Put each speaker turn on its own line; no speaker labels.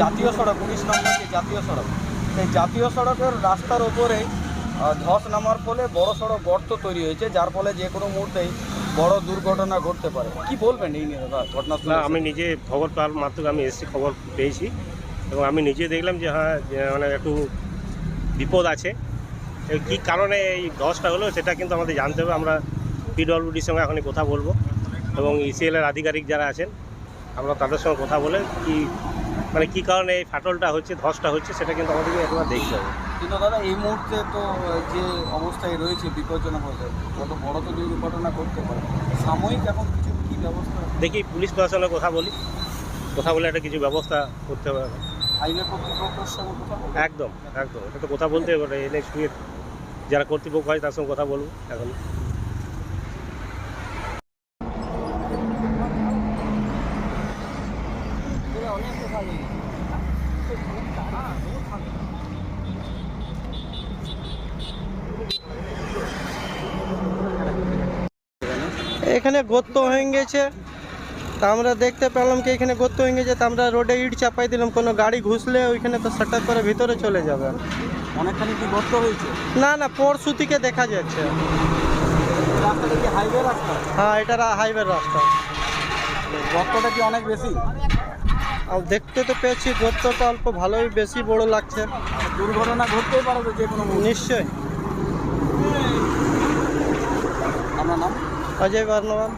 জাতীয় সড়ক উনিশ নম্বর যে জাতীয় সড়ক সেই জাতীয় সড়কের রাস্তার ওপরে ধস নামার ফলে বড় সড়ক গর্ত তৈরি হয়েছে যার ফলে যে কোনো মুহূর্তেই বড় দুর্ঘটনা ঘটতে পারে। কি বলবেন এই নিয়ে ঘটনা
না আমি নিজে খবর পাওয়ার মাত্র আমি এসেছি খবর পেয়েছি এবং আমি নিজে দেখলাম যে হ্যাঁ মানে একটু বিপদ আছে। কী কারণে এই ধসটা হলো সেটা কিন্তু আমাদের জানতে হবে। আমরা পিডব্লিউডির সঙ্গে এখনই কথা বলব এবং ইসিএলের আধিকারিক যারা আছেন আমরা তাদের সঙ্গে কথা বলে কি মানে কী কারণে এই ফাটলটা হচ্ছে ধসটা হচ্ছে সেটা কিন্তু আমাদেরকে একবার দেখতে হবে।
কিন্তু দাদা এই মুহূর্তে তো যে অবস্থায় রয়েছে বিপজ্জনক অবস্থায় কত বড় তো দুর্ঘটনা ঘটতে পারে সাময়িক এখন কিছু কি ব্যবস্থা
দেখি পুলিশ প্রশাসনের কথা বলি। কথা বলে একটা কিছু ব্যবস্থা করতে হবে এখন।
হাইওয়ে কর্তৃপক্ষের সঙ্গে কথা
একদম একদম। এটা তো কথা বলতে হবে এনে শুয়ে যারা কর্তৃপক্ষ হয় তার সঙ্গে কথা বলব এখন।
এখানে গর্ত হয়ে গেছে। তা আমরা দেখতে পেলাম কি এখানে গর্ত হয়ে গেছে। তা আমরা রোডে ইট চাপাই দিলাম। কোনো গাড়ি ঘুষলে ওইখানে তো সাটাক করে ভিতরে চলে যাবে।
অনেকখানি কি গর্ত হয়েছে?
না না পরশু থেকে দেখা যাচ্ছে।
রাস্তাটা কি হাইওয়ে রাস্তা?
হ্যাঁ এটা হাইওয়ে রাস্তা।
গর্তটা কি অনেক বেশি?
আর দেখতে তো পেয়েছি গর্তটা অল্প ভালোই বেশি বড় লাগছে।
দুর্ঘটনা ঘটতেই পারে যে কোনো।
নিশ্চয়ই।
আপনার নাম?
अजय वर्णवाल